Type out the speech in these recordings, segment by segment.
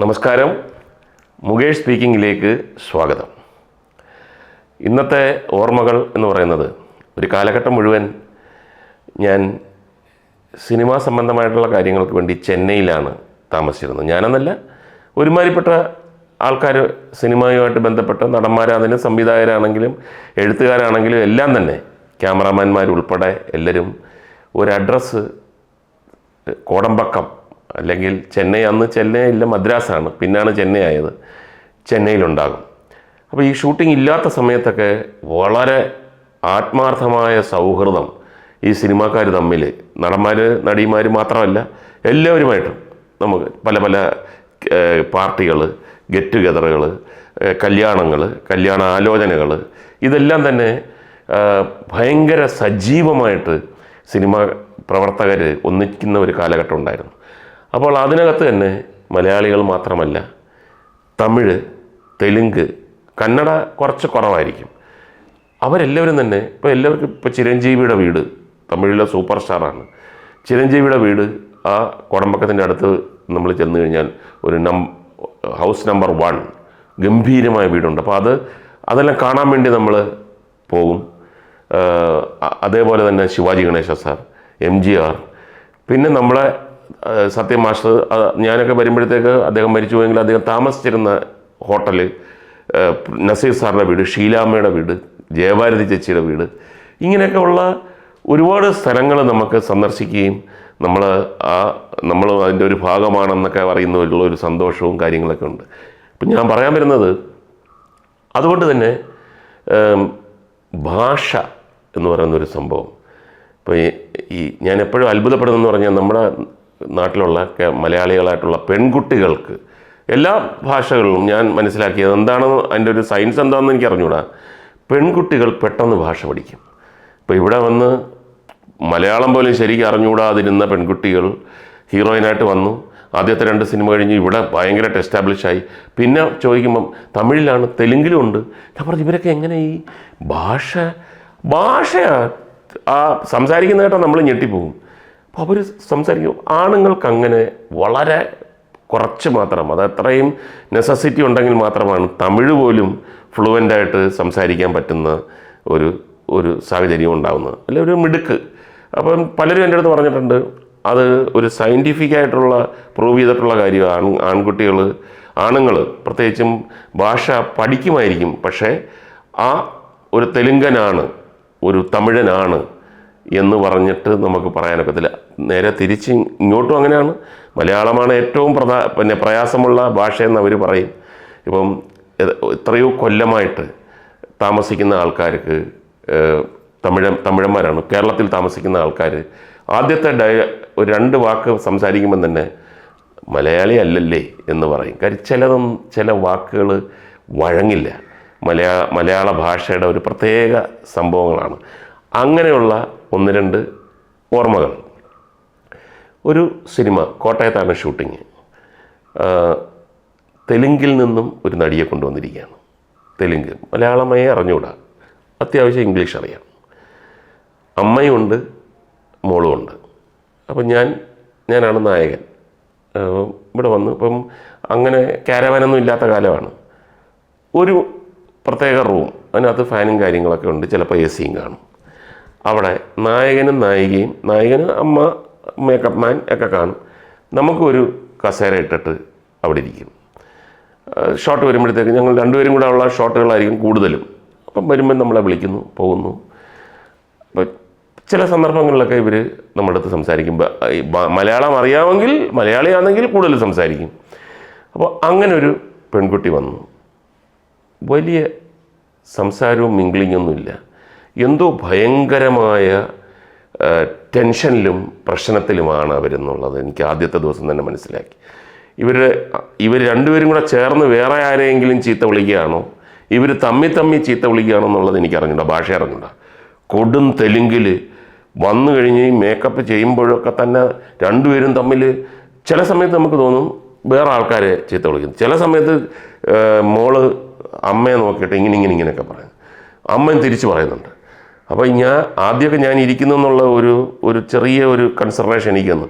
നമസ്കാരം. മുകേഷ് സ്പീക്കിങ്ങിലേക്ക് സ്വാഗതം. ഇന്നത്തെ ഓർമ്മകൾ എന്ന് പറയുന്നത് ഒരു കാലഘട്ടം മുഴുവൻ ഞാൻ സിനിമാ സംബന്ധമായിട്ടുള്ള കാര്യങ്ങൾക്ക് വേണ്ടി ചെന്നൈയിലാണ് താമസിച്ചിരുന്നത്. ഞാനെന്നല്ല ഒരുമാതിരിപ്പെട്ട ആൾക്കാർ സിനിമയുമായിട്ട് ബന്ധപ്പെട്ട നടന്മാരാണെങ്കിലും സംവിധായകരാണെങ്കിലും എഴുത്തുകാരാണെങ്കിലും എല്ലാം തന്നെ ക്യാമറാമാന്മാരുൾപ്പെടെ എല്ലാവരും ഒരു അഡ്രസ്സ് കോടമ്പക്കം അല്ലെങ്കിൽ ചെന്നൈ അന്ന് ചെന്നൈ ഇല്ല മദ്രാസാണ് പിന്നാണ് ചെന്നൈ ആയത് ചെന്നൈയിലുണ്ടാകും. അപ്പോൾ ഈ ഷൂട്ടിംഗ് ഇല്ലാത്ത സമയത്തൊക്കെ വളരെ ആത്മാർത്ഥമായ സൗഹൃദം ഈ സിനിമാക്കാർ തമ്മിൽ നടന്മാർ നടിമാർ മാത്രമല്ല എല്ലാവരുമായിട്ടും നമുക്ക് പല പല പാർട്ടികൾ ഗെറ്റ് ടുഗദറുകൾ കല്യാണങ്ങൾ കല്യാണ ആലോചനകൾ ഇതെല്ലാം തന്നെ ഭയങ്കര സജീവമായിട്ട് സിനിമ പ്രവർത്തകർ ഒന്നിക്കുന്ന ഒരു കാലഘട്ടം ഉണ്ടായിരുന്നു. അപ്പോൾ അതിനകത്ത് തന്നെ മലയാളികൾ മാത്രമല്ല തമിഴ് തെലുങ്ക് കന്നഡ കുറച്ച് കുറവായിരിക്കും. അവരെല്ലാവരും തന്നെ ഇപ്പോൾ എല്ലാവർക്കും ഇപ്പോൾ ചിരഞ്ജീവിയുടെ വീട് തമിഴിലെ സൂപ്പർ സ്റ്റാറാണ്. ചിരഞ്ജീവിയുടെ വീട് ആ കുടമ്പക്കത്തിന്റെ അടുത്ത് നമ്മൾ ചെന്ന് കഴിഞ്ഞാൽ ഒരു നം ഹൗസ് നമ്പർ വൺ ഗംഭീരമായ വീടുണ്ട്. അപ്പോൾ അത് അതെല്ലാം കാണാൻ വേണ്ടി നമ്മൾ പോകും. അതേപോലെ തന്നെ Sivaji Ganesha sir M G R. പിന്നെ നമ്മളെ സത്യം മാസ്റ്റർ ഞാനൊക്കെ വരുമ്പോഴത്തേക്ക് അദ്ദേഹം മരിച്ചു പോയെങ്കിൽ അദ്ദേഹം താമസിച്ചിരുന്ന ഹോട്ടൽ നസീർ സാറിന്റെ വീട് ഷീലാമ്മയുടെ വീട് ജയഭാരതി ചേച്ചിയുടെ വീട്. ഇങ്ങനെയൊക്കെ ഉള്ള ഒരുപാട് സ്ഥലങ്ങൾ നമുക്ക് സന്ദർശിക്കുകയും നമ്മൾ ആ നമ്മൾ അതിന്റെ ഒരു ഭാഗമാണെന്നൊക്കെ അറിയുന്നതിലുള്ള ഒരു സന്തോഷവും കാര്യങ്ങളൊക്കെ ഉണ്ട്. ഇപ്പം ഞാൻ പറയാൻ വരുന്നത് അതുകൊണ്ട് തന്നെ ഭാഷ എന്ന് പറയുന്ന ഒരു സംഭവം. ഇപ്പോൾ ഈ ഞാൻ എപ്പോഴും അത്ഭുതപ്പെടുന്നതെന്ന് പറഞ്ഞാൽ നമ്മുടെ നാട്ടിലുള്ള മലയാളികളായിട്ടുള്ള പെൺകുട്ടികൾക്ക് എല്ലാ ഭാഷകളിലും ഞാൻ മനസ്സിലാക്കിയത് എന്താണ് അതിന്റെ ഒരു സയൻസ് എന്താണെന്ന് എനിക്ക് അറിഞ്ഞുകൂടാ പെൺകുട്ടികൾ പെട്ടെന്ന് ഭാഷ പഠിക്കും. ഇപ്പോൾ ഇവിടെ വന്ന് മലയാളം പോലും ശരിക്കും അറിഞ്ഞുകൂടാതിരുന്ന പെൺകുട്ടികൾ ഹീറോയിനായിട്ട് വന്നു. ആദ്യത്തെ രണ്ട് സിനിമ കഴിഞ്ഞ് ഇവിടെ ഭയങ്കരമായിട്ട് എസ്റ്റാബ്ലിഷായി പിന്നെ ചോദിക്കുമ്പം തമിഴിലാണ് തെലുങ്കിലും ഉണ്ട്. ഞാൻ പറഞ്ഞു ഇവരൊക്കെ എങ്ങനെ ഈ ഭാഷ ഭാഷയാ ആ സംസാരിക്കുന്ന കേട്ടാൽ നമ്മൾ ഞെട്ടിപ്പോകും. അവർ സംസാരിക്കും. ആണുങ്ങൾക്ക് അങ്ങനെ വളരെ കുറച്ച് മാത്രം അത് അത്രയും നെസസിറ്റി ഉണ്ടെങ്കിൽ മാത്രമാണ് തമിഴ് പോലും ഫ്ലുവന്റായിട്ട് സംസാരിക്കാൻ പറ്റുന്ന ഒരു ഒരു സാഹചര്യം ഉണ്ടാകുന്നത് അല്ലെ ഒരു മിടുക്ക്. അപ്പം പലരും എന്റെ അടുത്ത് പറഞ്ഞിട്ടുണ്ട് അത് ഒരു സയന്റിഫിക് ആയിട്ടുള്ള പ്രൂവ് ചെയ്തിട്ടുള്ള കാര്യമാണ്. ആൺ ആൺകുട്ടികൾ ആണുങ്ങൾ പ്രത്യേകിച്ചും ഭാഷ പഠിക്കുമായിരിക്കും. പക്ഷേ ആ ഒരു തെലുങ്കനാണ് ഒരു തമിഴനാണ് എന്ന് പറഞ്ഞിട്ട് നമുക്ക് പറയാനൊക്കത്തില്ല. നേരെ തിരിച്ച് ഇങ്ങോട്ടും അങ്ങനെയാണ്. മലയാളമാണ് ഏറ്റവും പ്രധാ പിന്നെ പ്രയാസമുള്ള ഭാഷയെന്ന് അവർ പറയും. ഇപ്പം എത്രയോ കൊല്ലമായിട്ട് താമസിക്കുന്ന ആൾക്കാർക്ക് തമിഴ തമിഴന്മാരാണ് കേരളത്തിൽ താമസിക്കുന്ന ആൾക്കാർ ആദ്യത്തെ ഡയ ഒരു രണ്ട് വാക്ക് സംസാരിക്കുമ്പം തന്നെ മലയാളി അല്ലല്ലേ എന്ന് പറയും. കാര്യം ചിലതും ചില വാക്കുകൾ വഴങ്ങില്ല. മലയാ മലയാള ഭാഷയുടെ ഒരു പ്രത്യേക സംഭവങ്ങളാണ്. അങ്ങനെയുള്ള ഒന്ന് രണ്ട് ഓർമ്മകൾ. ഒരു സിനിമ കോട്ടയത്താണ് ഷൂട്ടിങ്. തെലുങ്കിൽ നിന്നും ഒരു നടിയെ കൊണ്ടുവന്നിരിക്കുകയാണ്. തെലുങ്ക്. മലയാളമേ അറിഞ്ഞുകൂടാ. അത്യാവശ്യം ഇംഗ്ലീഷ് അറിയാം. അമ്മയുണ്ട് മോളുമുണ്ട് അപ്പം ഞാൻ ഞാനാണ് നായകൻ. ഇവിടെ വന്നു ഇപ്പം അങ്ങനെ ക്യാരവാനൊന്നും ഇല്ലാത്ത കാലമാണ്. ഒരു പ്രത്യേക റൂം. അതിനകത്ത് ഫാനും കാര്യങ്ങളൊക്കെ ഉണ്ട്. ചിലപ്പോൾ എ സിയും കാണും. അവിടെ നായകനും നായികയും നായകന് അമ്മ മേക്കപ്പ് മാൻ ഒക്കെ കാണും. നമുക്കൊരു കസേര ഇട്ടിട്ട് അവിടെ ഇരിക്കും. ഷോട്ട് വരുമ്പോഴത്തേക്ക് ഞങ്ങൾ രണ്ടുപേരും കൂടെ ഉള്ള ഷോട്ടുകളായിരിക്കും കൂടുതലും. അപ്പം വരുമ്പം നമ്മളെ വിളിക്കുന്നു പോകുന്നു. ചില സന്ദർഭങ്ങളിലൊക്കെ ഇവർ നമ്മുടെ അടുത്ത് സംസാരിക്കും മലയാളം അറിയാമെങ്കിൽ മലയാളിയാണെങ്കിൽ കൂടുതൽ സംസാരിക്കും. അപ്പോൾ അങ്ങനെ ഒരു പെൺകുട്ടി വന്നു. വലിയ സംസാരവും മിങ്കിളിങ്ങൊന്നുമില്ല. എന്തോ ഭയങ്കരമായ ടെൻഷനിലും പ്രശ്നത്തിലുമാണ് അവരെന്നുള്ളത് എനിക്ക് ആദ്യത്തെ ദിവസം തന്നെ മനസ്സിലാക്കി. ഇവർ ഇവർ രണ്ടുപേരും കൂടെ ചേർന്ന് വേറെ ആരെയെങ്കിലും ചീത്ത വിളിക്കുകയാണോ? ഇവർ തമ്മി തമ്മി ചീത്ത വിളിക്കുകയാണോ എന്നുള്ളത് എനിക്ക് അറിഞ്ഞൂടാ ഭാഷ അറിഞ്ഞൂടാ. കൊടും തെലുങ്കിൽ വന്നു കഴിഞ്ഞ് മേക്കപ്പ് ചെയ്യുമ്പോഴൊക്കെ തന്നെ രണ്ടുപേരും തമ്മിൽ ചില സമയത്ത് നമുക്ക് തോന്നും വേറെ ആൾക്കാരെ ചീത്ത വിളിക്കുന്നു. ചില സമയത്ത് മോൾ അമ്മയെ നോക്കിയിട്ട് ഇങ്ങനെ ഇങ്ങനെ ഇങ്ങനെയൊക്കെ പറയും അമ്മയും തിരിച്ച് പറയുന്നുണ്ട്. അപ്പോൾ ഞാൻ ആദ്യമൊക്കെ ഞാൻ ഇരിക്കുന്നു എന്നുള്ള ഒരു ഒരു ചെറിയ ഒരു കൺസിഡറേഷൻ എനിക്ക് തന്നു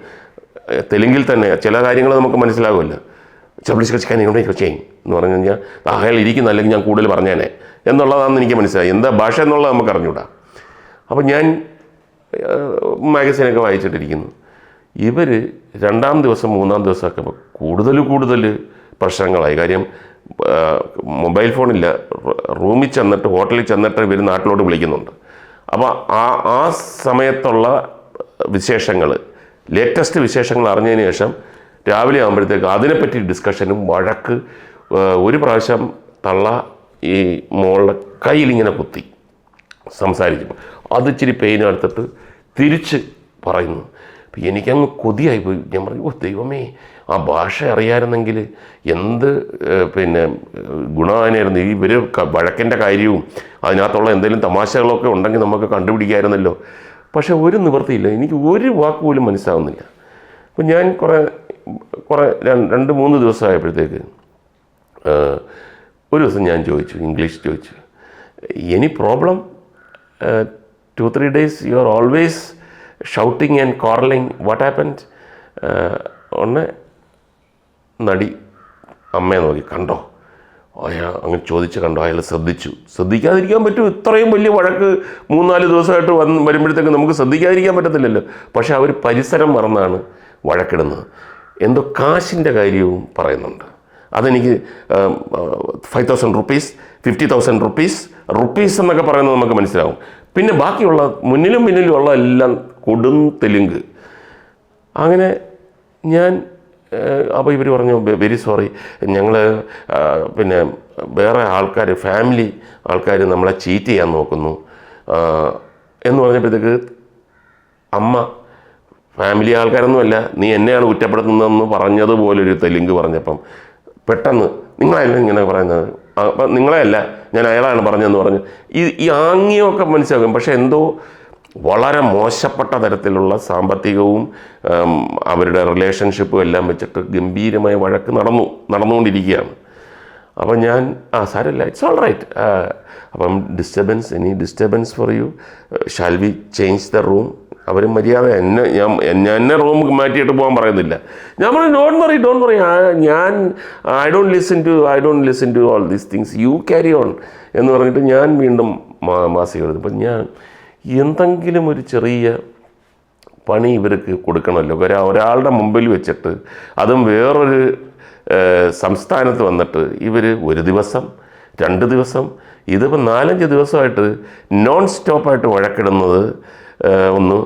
തെലുങ്കിൽ തന്നെ ചില കാര്യങ്ങൾ നമുക്ക് മനസ്സിലാവുമല്ല ചബ്ലിസ് കച്ചിക്കാൻ ഇവിടെ ചെയ്യും എന്ന് പറഞ്ഞു കഴിഞ്ഞാൽ "ആ, അയാൾ ഇരിക്കുന്ന അല്ലെങ്കിൽ ഞാൻ കൂടുതൽ പറഞ്ഞേനെ. എന്നുള്ളതാണെന്ന് എനിക്ക് മനസ്സിലായി. എന്താ ഭാഷ എന്നുള്ളത് നമുക്ക് അറിഞ്ഞൂടാ. അപ്പോൾ ഞാൻ മാഗസീനൊക്കെ വായിച്ചിട്ടിരിക്കുന്നു. ഇവർ രണ്ടാം ദിവസം മൂന്നാം ദിവസമൊക്കെ കൂടുതൽ കൂടുതൽ പ്രശ്നങ്ങളായി. കാര്യം മൊബൈൽ ഫോണില്ല. റൂമിൽ ചെന്നിട്ട് ഹോട്ടലിൽ ചെന്നിട്ട് ഇവർ നാട്ടിലോട്ട് വിളിക്കുന്നുണ്ട്. അപ്പോൾ ആ ആ സമയത്തുള്ള വിശേഷങ്ങൾ ലേറ്റസ്റ്റ് വിശേഷങ്ങൾ അറിഞ്ഞതിന് ശേഷം രാവിലെ ആകുമ്പോഴത്തേക്ക് അതിനെപ്പറ്റി ഡിസ്കഷനും വഴക്ക് ഒരു പ്രാവശ്യം തള്ള ഈ മോളുടെ കയ്യിലിങ്ങനെ കുത്തി. സംസാരിക്കുമ്പോൾ അത് ഇച്ചിരി പെയിൻ എടുത്തിട്ട് തിരിച്ച് പറയുന്നു. എനിക്കങ്ങ് കൊതിയായി പോയി. ഞാൻ പറഞ്ഞു ഓ ദൈവമേ ആ ഭാഷ അറിയാമായിരുന്നെങ്കിൽ എന്ത് പിന്നെ ഗുണമാനായിരുന്നു ഈ ഇവർ വഴക്കിന്റെ കാര്യവും അതിനകത്തുള്ള എന്തെങ്കിലും തമാശകളൊക്കെ ഉണ്ടെങ്കിൽ നമുക്ക് കണ്ടുപിടിക്കാമായിരുന്നല്ലോ പക്ഷേ ഒരു നിവൃത്തിയില്ല. എനിക്ക് ഒരു വാക്ക് പോലും മനസ്സിലാവുന്നില്ല. അപ്പം ഞാൻ കുറേ കുറേ രണ്ട് മൂന്ന് ദിവസമായപ്പോഴത്തേക്ക് ഒരു ദിവസം ഞാൻ ചോദിച്ചു ഇംഗ്ലീഷ് ചോദിച്ചു any problem two three days you are always shouting and quarrelling what happened ഒന്ന് നടി അമ്മയെ നോക്കി കണ്ടോ? അയാൾ അങ്ങനെ ചോദിച്ച് കണ്ടോ അയാൾ ശ്രദ്ധിച്ചു. ശ്രദ്ധിക്കാതിരിക്കാൻ പറ്റും ഇത്രയും വലിയ വഴക്ക് മൂന്നാൽ ദിവസമായിട്ട് വന്ന് വരുമ്പോഴത്തേക്ക് നമുക്ക് ശ്രദ്ധിക്കാതിരിക്കാൻ പറ്റത്തില്ലല്ലോ. പക്ഷേ അവർ പരിസരം മറന്നാണ് വഴക്കിടുന്നത്. എന്തോ കാശിന്റെ കാര്യവും പറയുന്നുണ്ട്. അതെനിക്ക് five thousand rupees fifty thousand rupees rupees എന്നൊക്കെ പറയുന്നത് നമുക്ക് മനസ്സിലാവും. പിന്നെ ബാക്കിയുള്ള മുന്നിലും പിന്നിലും ഉള്ള എല്ലാം കൊടും തെലുങ്ക്. അങ്ങനെ ഞാൻ അപ്പോൾ ഇവർ പറഞ്ഞു വെരി സോറി. ഞങ്ങൾ പിന്നെ വേറെ ആൾക്കാർ ഫാമിലി ആൾക്കാർ നമ്മളെ ചീറ്റ് ചെയ്യാൻ നോക്കുന്നു. എന്ന് പറഞ്ഞപ്പോഴത്തേക്ക് അമ്മ ഫാമിലി ആൾക്കാരൊന്നുമല്ല നീ എന്നെയാണ് കുറ്റപ്പെടുത്തുന്നതെന്ന് പറഞ്ഞതുപോലൊരു തെലുങ്ക് പറഞ്ഞപ്പം പെട്ടെന്ന് നിങ്ങളല്ല ഇങ്ങനെ പറയുന്നത്? അപ്പം നിങ്ങളെയല്ല ഞാൻ അയാളാണ് പറഞ്ഞതെന്ന് പറഞ്ഞു. ഈ ഈ ആംഗ്യമൊക്കെ മനസ്സിലാക്കും പക്ഷേ എന്തോ വളരെ മോശപ്പെട്ട തരത്തിലുള്ള സാമ്പത്തികവും അവരുടെ റിലേഷൻഷിപ്പും എല്ലാം വെച്ചിട്ട് ഗംഭീരമായ വഴക്ക് നടന്നു നടന്നുകൊണ്ടിരിക്കുകയാണ്. അപ്പം ഞാൻ ആ സാരമില്ല ഇറ്റ്സ് ഓൾ റൈറ്റ് അപ്പം disturbance any disturbance for you shall we change the room അവർ മര്യാദ. എന്നെ ഞാൻ എന്നെ റൂം മാറ്റിയിട്ട് പോകാൻ പറയുന്നില്ല. ഞാൻ പറഞ്ഞു ഡോൺ വറി ഡോൺ വറി ഞാൻ I don't listen to I don't listen to all these things you carry on എന്ന് പറഞ്ഞിട്ട് ഞാൻ വീണ്ടും മാസിക എഴുതും. അപ്പം ഞാൻ എന്തെങ്കിലും ഒരു ചെറിയ പണി ഇവർക്ക് കൊടുക്കണമല്ലോ. ഒരാ ഒരാളുടെ മുമ്പിൽ വെച്ചിട്ട് അതും വേറൊരു സംസ്ഥാനത്ത് വന്നിട്ട് ഇവർ ഒരു ദിവസം രണ്ട് ദിവസം ഇതിപ്പോൾ നാലഞ്ച് ദിവസമായിട്ട് നോൺ സ്റ്റോപ്പായിട്ട് വഴക്കിടുന്നത് ഒന്ന്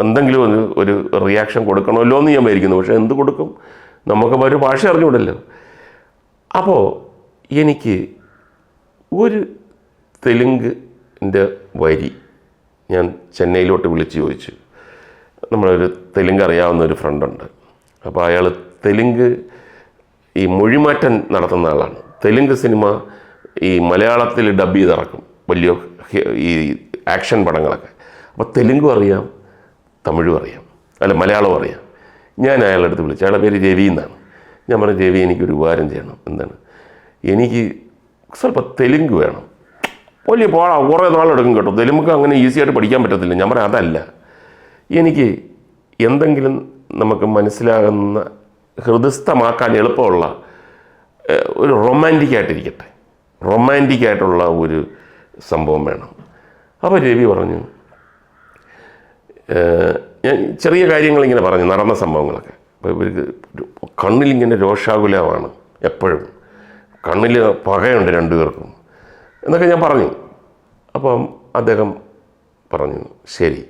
എന്തെങ്കിലും ഒരു ഒരു റിയാക്ഷൻ കൊടുക്കണമല്ലോ എന്ന് ഞാൻ വിചാരിക്കുന്നു. പക്ഷേ എന്ത് കൊടുക്കും? നമുക്ക് ഒരു ഭാഷ അറിഞ്ഞുകൂടല്ലോ. അപ്പോൾ എനിക്ക് ഒരു തെലുങ്കിന്റെ വരി ഞാൻ ചെന്നൈയിലോട്ട് വിളിച്ച് ചോദിച്ചു. നമ്മളൊരു തെലുങ്ക് അറിയാവുന്ന ഒരു ഫ്രണ്ടുണ്ട്. അപ്പോൾ അയാൾ തെലുങ്ക് ഈ മൊഴിമാറ്റം നടത്തുന്ന ആളാണ്. തെലുങ്ക് സിനിമ ഈ മലയാളത്തിൽ ഡബ് ചെയ്തിറക്കും. വലിയ ഈ ആക്ഷൻ പടങ്ങളൊക്കെ. അപ്പോൾ തെലുങ്കും അറിയാം. തമിഴും അറിയാം അല്ല മലയാളവും അറിയാം ഞാൻ അയാളുടെ അടുത്ത് വിളിച്ചു. അയാളുടെ പേര് രവി എന്നാണ്. ഞാൻ പറഞ്ഞു രവി എനിക്കൊരു ഉപകാരം ചെയ്യണം. എന്താണ്? എനിക്ക് സ്വല്പം തെലുങ്ക് വേണം. വലിയ പോടാ. കുറേ നാളെടുക്കും കേട്ടോ. തെലുങ്ക് അങ്ങനെ ഈസി ആയിട്ട് പഠിക്കാൻ പറ്റത്തില്ല. ഞാൻ പറയാം അതല്ല. എനിക്ക് എന്തെങ്കിലും നമുക്ക് മനസ്സിലാകുന്ന ഹൃദയസ്ഥമാക്കാൻ എളുപ്പമുള്ള ഒരു റൊമാന്റിക് ആയിട്ടിരിക്കട്ടെ. റൊമാന്റിക് ആയിട്ടുള്ള ഒരു സംഭവം വേണം. അപ്പോൾ രവി പറഞ്ഞു ഞാൻ ചെറിയ കാര്യങ്ങൾ ഇങ്ങനെ പറഞ്ഞു നടന്ന സംഭവങ്ങളൊക്കെ. അപ്പോൾ ഇവർക്ക് കണ്ണിലിങ്ങനെ രോഷാകുലമാണ് എപ്പോഴും. കണ്ണിൽ പകയുണ്ട് രണ്ടുപേർക്കും. എന്നൊക്കെ ഞാൻ പറഞ്ഞു. അപ്പം അദ്ദേഹം പറഞ്ഞു ശരി.